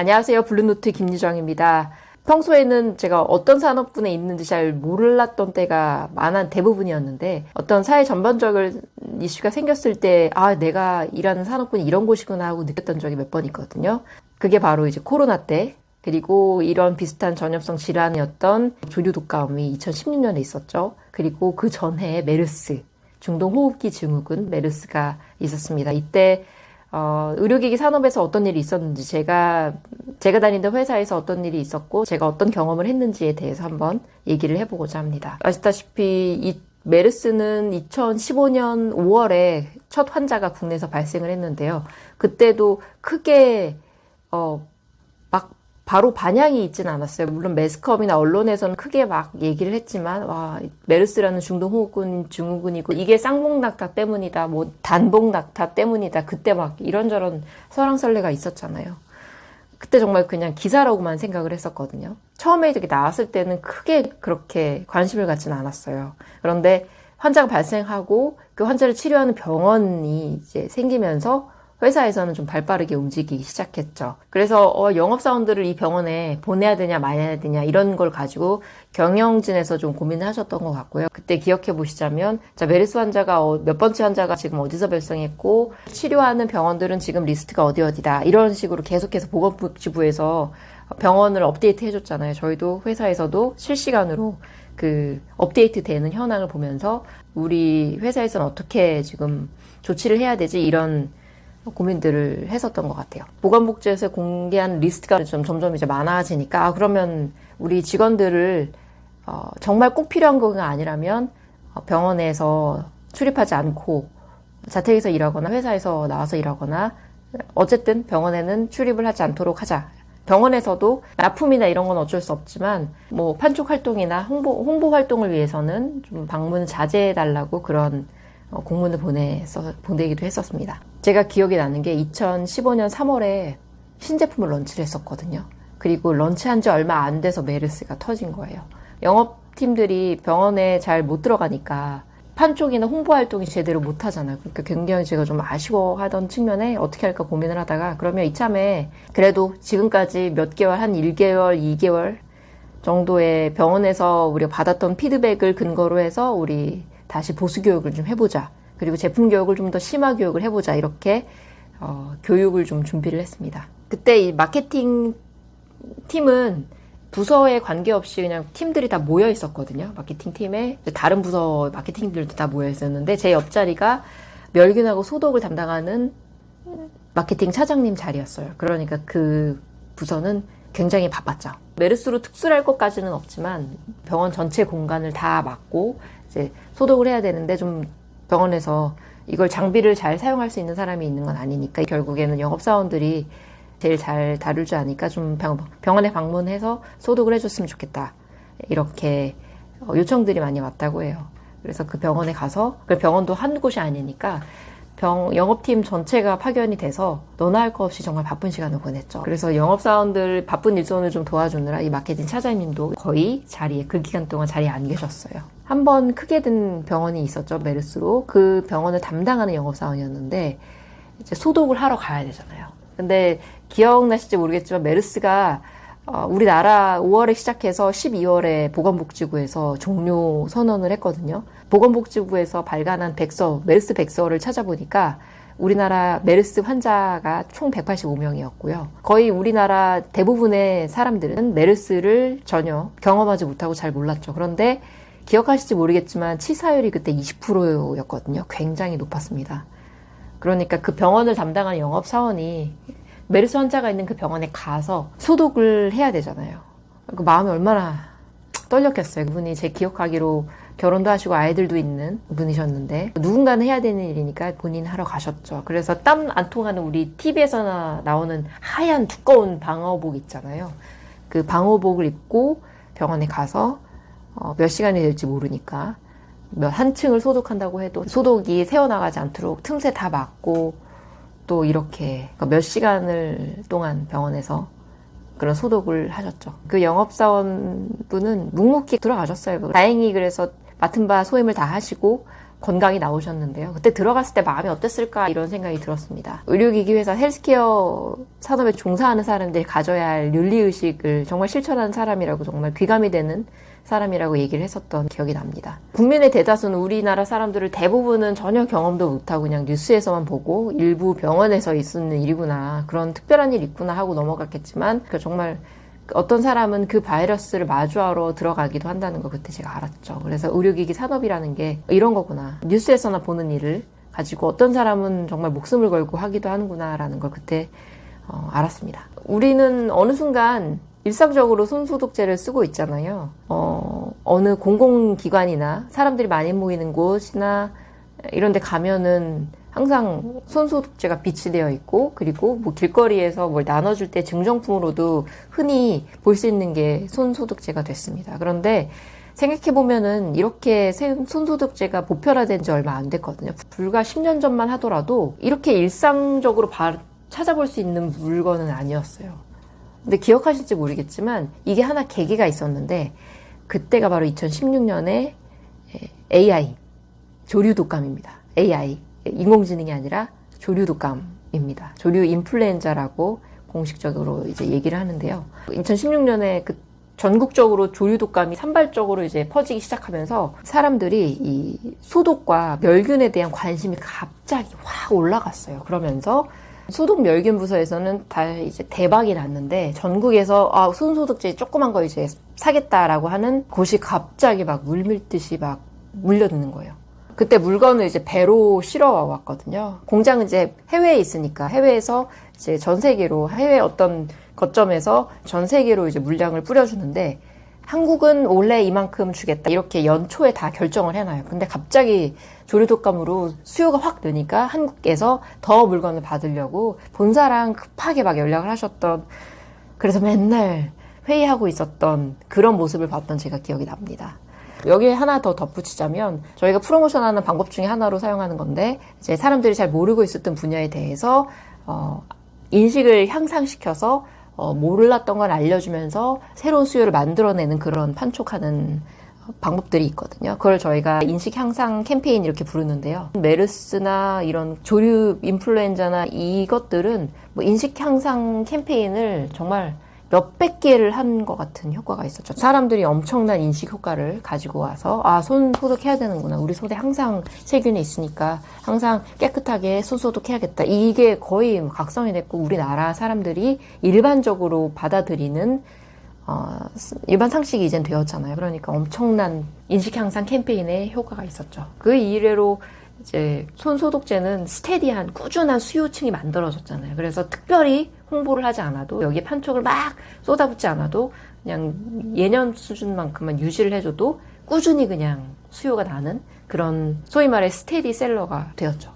안녕하세요. 블루노트 김유정입니다. 평소에는 제가 어떤 산업군에 있는지 잘 몰랐던 때가 많은 대부분이었는데 어떤 사회 전반적인 이슈가 생겼을 때 아, 내가 일하는 산업군이 이런 곳이구나 하고 느꼈던 적이 몇 번 있거든요. 그게 바로 이제 코로나 때 그리고 이런 비슷한 전염성 질환이었던 조류 독감이 2016년에 있었죠. 그리고 그 전해 메르스, 중동호흡기 증후군 메르스가 있었습니다. 이때 어, 의료기기 산업에서 어떤 일이 있었는지 제가 제가 다니던 회사에서 어떤 일이 있었고 제가 어떤 경험을 했는지에 대해서 한번 얘기를 해보고자 합니다. 아시다시피 이 메르스는 2015년 5월에 첫 환자가 국내에서 발생을 했는데요. 그때도 크게 어, 막 바로 반향이 있지는 않았어요. 물론 매스컴이나 언론에서는 크게 막 얘기를 했지만 와 메르스라는 중동호흡군 증후군이고 이게 쌍봉낙타 때문이다, 뭐 단봉낙타 때문이다. 그때 막 이런저런 설왕설래가 있었잖아요. 그때 정말 그냥 기사라고만 생각을 했었거든요. 처음에 이렇게 나왔을 때는 크게 그렇게 관심을 갖지는 않았어요. 그런데 환자가 발생하고 그 환자를 치료하는 병원이 이제 생기면서 회사에서는 좀 발빠르게 움직이기 시작했죠. 그래서 어, 영업사원들을 이 병원에 보내야 되냐 말아야 되냐 이런 걸 가지고 경영진에서 좀 고민을 하셨던 것 같고요. 그때 기억해 보시자면 자 메르스 환자가 어, 몇 번째 환자가 지금 어디서 발생했고 치료하는 병원들은 지금 리스트가 어디 어디다 이런 식으로 계속해서 보건복지부에서 병원을 업데이트 해줬잖아요. 저희도 회사에서도 실시간으로 그 업데이트 되는 현황을 보면서 우리 회사에서는 어떻게 지금 조치를 해야 되지 이런 고민들을 했었던 것 같아요. 보건복지에서 공개한 리스트가 좀 점점 이제 많아지니까 아, 그러면 우리 직원들을 어, 정말 꼭 필요한 거가 아니라면 어, 병원에서 출입하지 않고 자택에서 일하거나 회사에서 나와서 일하거나 어쨌든 병원에는 출입을 하지 않도록 하자. 병원에서도 아픔이나 이런 건 어쩔 수 없지만 뭐 판촉 활동이나 홍보 홍보 활동을 위해서는 좀 방문 자제해 달라고 그런 어, 공문을 보내서 보내기도 했었습니다. 제가 기억이 나는 게 2015년 3월에 신제품을 런치를 했었거든요. 그리고 런치한 지 얼마 안 돼서 메르스가 터진 거예요. 영업팀들이 병원에 잘 못 들어가니까 판촉이나 홍보 활동이 제대로 못 하잖아요. 그러니까 굉장히 제가 좀 아쉬워하던 측면에 어떻게 할까 고민을 하다가 그러면 이참에 그래도 지금까지 몇 개월, 한 1개월, 2개월 정도의 병원에서 우리가 받았던 피드백을 근거로 해서 우리 다시 보수 교육을 좀 해보자. 그리고 제품 교육을 좀 더 심화 교육을 해보자. 이렇게 어, 교육을 좀 준비를 했습니다. 그때 이 마케팅 팀은 부서에 관계없이 그냥 팀들이 다 모여 있었거든요. 마케팅 팀에 다른 부서 마케팅들도 다 모여 있었는데 제 옆자리가 멸균하고 소독을 담당하는 마케팅 차장님 자리였어요. 그러니까 그 부서는 굉장히 바빴죠. 메르스로 특수할 것까지는 없지만 병원 전체 공간을 다 막고 이제 소독을 해야 되는데 좀 병원에서 이걸 장비를 잘 사용할 수 있는 사람이 있는 건 아니니까 결국에는 영업사원들이 제일 잘 다룰 줄 아니까 좀 병 원에 방문해서 소독을 해줬으면 좋겠다. 이렇게 어, 요청들이 많이 왔다고 해요. 그래서 그 병원에 가서, 그 병원도 한 곳이 아니니까 병, 영업팀 전체가 파견이 돼서 너나 할거 없이 정말 바쁜 시간을 보냈죠. 그래서 영업사원들 바쁜 일손을 좀 도와주느라 이 마케팅 차장님도 거의 자리에, 그 기간 동안 자리에 안 계셨어요. 한 번 크게 든 병원이 있었죠, 메르스로. 그 병원을 담당하는 영업사원이었는데, 이제 소독을 하러 가야 되잖아요. 근데 기억나실지 모르겠지만 메르스가 어, 우리나라 5월에 시작해서 12월에 보건복지부에서 종료 선언을 했거든요. 보건복지부에서 발간한 백서, 메르스 백서를 찾아보니까 우리나라 메르스 환자가 총 185명이었고요. 거의 우리나라 대부분의 사람들은 메르스를 전혀 경험하지 못하고 잘 몰랐죠. 그런데 기억하실지 모르겠지만 치사율이 그때 20%였거든요. 굉장히 높았습니다. 그러니까 그 병원을 담당하는 영업사원이 메르스 환자가 있는 그 병원에 가서 소독을 해야 되잖아요. 그 마음이 얼마나 떨렸겠어요. 그분이 제 기억하기로 결혼도 하시고 아이들도 있는 분이셨는데 누군가는 해야 되는 일이니까 본인 하러 가셨죠. 그래서 땀 안 통하는 우리 TV에서나 나오는 하얀 두꺼운 방어복 있잖아요. 그 방어복을 입고 병원에 가서 어, 몇 시간이 될지 모르니까 몇 한 층을 소독한다고 해도 소독이 새어나가지 않도록 틈새 다 막고 또 이렇게 그러니까 몇 시간을 동안 병원에서 그런 소독을 하셨죠. 그 영업사원 분은 묵묵히 들어가셨어요. 다행히 그래서 맡은 바 소임을 다 하시고 건강이 나오셨는데요. 그때 들어갔을 때 마음이 어땠을까 이런 생각이 들었습니다. 의료기기 회사 헬스케어 산업에 종사하는 사람들이 가져야 할 윤리의식을 정말 실천하는 사람이라고 정말 귀감이 되는 사람이라고 얘기를 했었던 기억이 납니다. 국민의 대다수는 우리나라 사람들을 대부분은 전혀 경험도 못하고 그냥 뉴스에서만 보고 일부 병원에서 있는 일이구나 그런 특별한 일 있구나 하고 넘어갔겠지만 그 정말 어떤 사람은 그 바이러스를 마주하러 들어가기도 한다는 거 그때 제가 알았죠. 그래서 의료기기 산업이라는 게 이런 거구나. 뉴스에서나 보는 일을 가지고 어떤 사람은 정말 목숨을 걸고 하기도 하는구나라는 걸 그때 어, 알았습니다. 우리는 어느 순간 일상적으로 손소독제를 쓰고 있잖아요. 어, 어느 공공기관이나 사람들이 많이 모이는 곳이나 이런 데 가면은 항상 손소독제가 비치되어 있고 그리고 뭐 길거리에서 뭘 나눠줄 때 증정품으로도 흔히 볼 수 있는 게 손소독제가 됐습니다. 그런데 생각해 보면은 이렇게 손소독제가 보편화된 지 얼마 안 됐거든요. 불과 10년 전만 하더라도 이렇게 일상적으로 바- 찾아볼 수 있는 물건은 아니었어요. 근데 기억하실지 모르겠지만 이게 하나 계기가 있었는데 그때가 바로 2016년에 AI 조류 독감입니다. AI 인공지능이 아니라 조류 독감입니다. 조류 인플루엔자라고 공식적으로 이제 얘기를 하는데요. 2016년에 그 전국적으로 조류 독감이 산발적으로 이제 퍼지기 시작하면서 사람들이 이 소독과 멸균에 대한 관심이 갑자기 확 올라갔어요. 그러면서 소독 멸균 부서에서는 다 이제 대박이 났는데 전국에서 아 손소독제 조그만 거 이제 사겠다라고 하는 곳이 갑자기 막 물밀듯이 막 물려드는 거예요. 그때 물건을 이제 배로 실어 왔거든요. 공장은 이제 해외에 있으니까 해외에서 이제 전 세계로 해외 어떤 거점에서 전 세계로 이제 물량을 뿌려주는데 한국은 원래 이만큼 주겠다 이렇게 연초에 다 결정을 해놔요. 근데 갑자기 조류독감으로 수요가 확 느니까 한국에서 더 물건을 받으려고 본사랑 급하게 막 연락을 하셨던 그래서 맨날 회의하고 있었던 그런 모습을 봤던 제가 기억이 납니다. 여기에 하나 더 덧붙이자면 저희가 프로모션하는 방법 중에 하나로 사용하는 건데 이제 사람들이 잘 모르고 있었던 분야에 대해서 어, 인식을 향상시켜서 어, 몰랐던 걸 알려주면서 새로운 수요를 만들어내는 그런 판촉하는 방법들이 있거든요. 그걸 저희가 인식 향상 캠페인 이렇게 부르는데요. 메르스나 이런 조류 인플루엔자나 이것들은 뭐 인식 향상 캠페인을 정말 몇백 개를 한 것 같은 효과가 있었죠. 사람들이 엄청난 인식 효과를 가지고 와서 아, 손 소독해야 되는구나. 우리 손에 항상 세균이 있으니까 항상 깨끗하게 손 소독해야겠다. 이게 거의 각성이 됐고 우리나라 사람들이 일반적으로 받아들이는 어, 일반 상식이 이젠 되었잖아요. 그러니까 엄청난 인식 향상 캠페인에 효과가 있었죠. 그 이래로 이제 손 소독제는 스테디한 꾸준한 수요층이 만들어졌잖아요. 그래서 특별히 홍보를 하지 않아도 여기에 판촉을 막 쏟아붓지 않아도 그냥 예년 수준만큼만 유지를 해줘도 꾸준히 그냥 수요가 나는 그런 소위 말해 스테디 셀러가 되었죠.